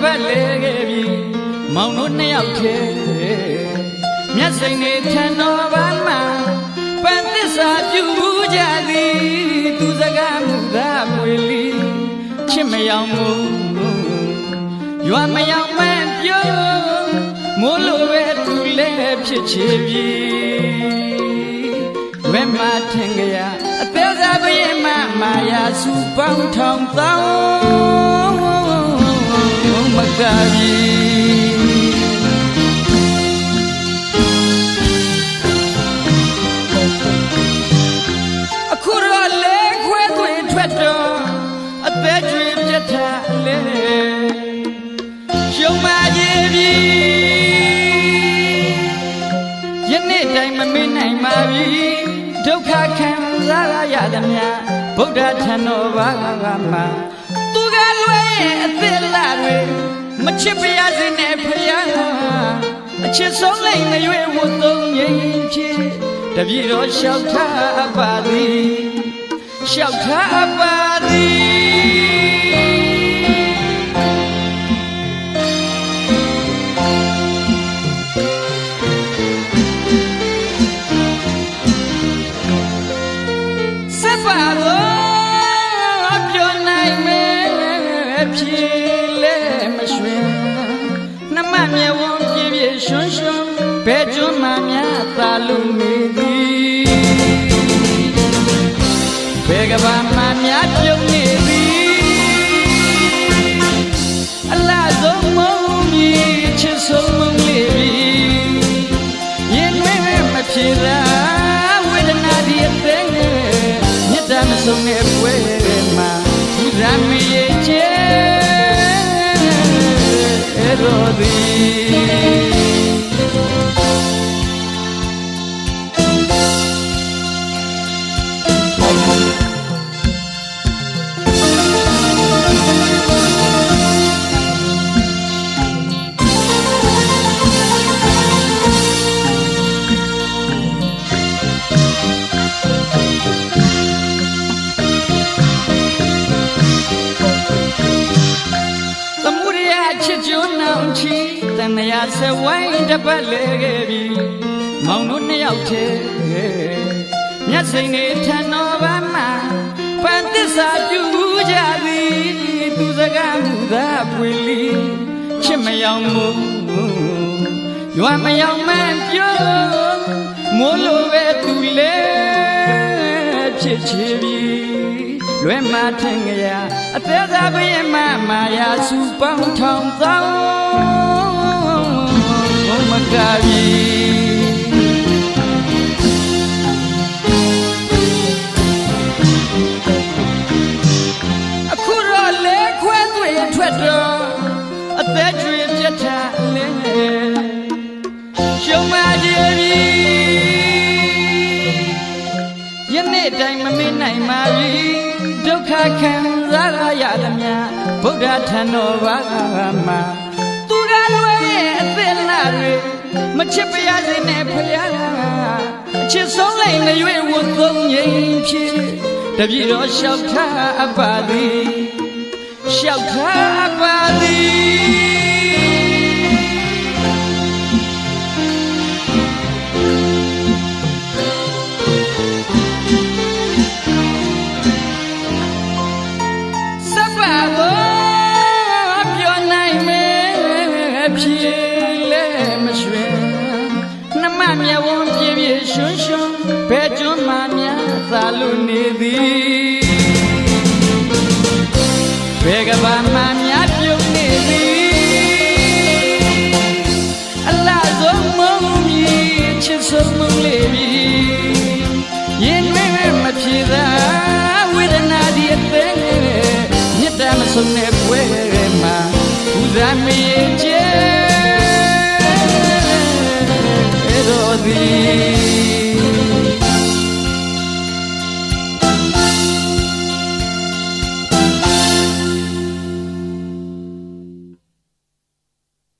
ပတ်လဲခဲ့ပြီမောင်တို့နှစ်ယောက်တည်းမျက်စိနေထန်တော်ဘာမှပန်းသစ္စာပြုကြသည်သူစကားမူသာမွေလီချစ်မယောင်မှုရွာမယောင်မှန်ပြောမိုးလိုပဲသူလည်းဖြစ်ချေပြီဝဲမထင်ကြရအသေးစားပရင်မမာယာစုပေါင်းထောင်သော မကပြီအခုတော့လေခွဲသွေထွက်တော့အသက်ကျွေပြတ်တာလေရှုံးမကြီးပြီယနေ့တိုင်းမမေ့နိုင်ပါပြီဒုက္ခခံစားရရသမျှဗုဒ္ဓထံတော်ဘာကမှာသူက လွယ်ရဲ့အသက်လာတွေမချစ်ပါရစေနဲ့ဖယားအချစ်ဆုံးလိုက်မရွေဝတ်သုံးငိမ်ဖြစ်တပြည့်တော်လျှောက်ထားပါသည်လျှောက်ထားပါ မယ်ဖြေလဲမရွှင်နှမမြေဝန်းပြည့်ပြည့်ရွှွန်းရွှန်းဘဲကျွန်းမှများသာလို့နေသည်ဘဲကဘာမှများပြုံးနေသည်အလားဆုံးမုံကြီးချစ်ဆုံးမုံလေးပြီရင်တွင်မဖြေသာဝေဒနာဒီအသေးမြတ်တမ်းမဆုံးတဲ့ပွဲမှာဘု ရား ချီတန်မြာဆဝိုင်းတစ်ပတ်လဲခဲ့ပြီမောင်တို့နှစ်ယောက်တည်းမျက်စိနေထန်တော်ဘာမှပန်းသစ္စာပြုကြသည်သူစကားမူသာပွေလီချစ်မယောင်မှုရွာမယောင်မှန်ပြော လွဲမထင်ကြရအသေးစားပရင်မမာယာစုပေါင်းထောင်သောမကပြီအခုတော့လေခွဲသွေထွက်တော့အသက်ကျွေပြတ်တာလေရှုံးမကြီးပြီယနေ့တိုင်းမမေ့နိုင်ပါပြီ ဒုက္ခခံစားရရသမျှဗုဒ္ဓထံတော်ဘာမှာသူကလွယ်ရဲ့အသက်လာတွေမချစ်ပါရစေနဲ့ဖယားအချစ်ဆုံးလိုက်မရွေဝတ်သုံးငိမ်ဖြစ်တပြည့်တော်လျှောက်ထားပါသည်လျှောက်ထားပါသည် စားလို့နေသည်ဘယ်ကဘာမှမြတ်ပြုတ်နေသည်အလားဆုံးမုံမီချစ်ဆုံးမုံလေးပြီရင်တွင်မဖြေသာဝေဒနာဒီအပင်မြတ်တမ်းဆုံးနေပွဲမှာဘူးသားမရင်ကျဲတော်သည်